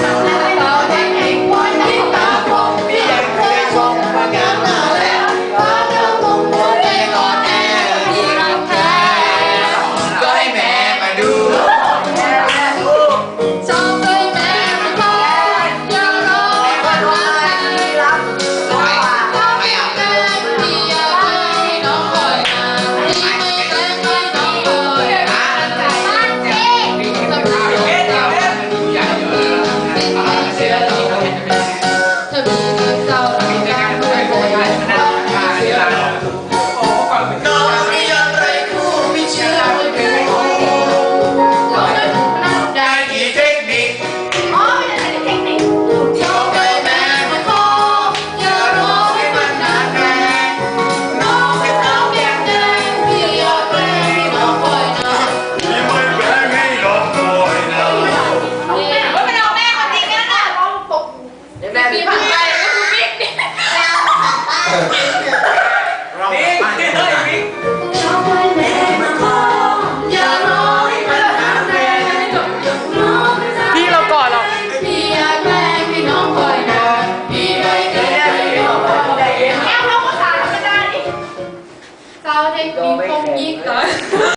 来来来。่านี่เราเกาะเรานี่เราก่อนรอกแก้วเราก็ารไม่ได้นี่เจ้าเกมีคงยิ่งเลย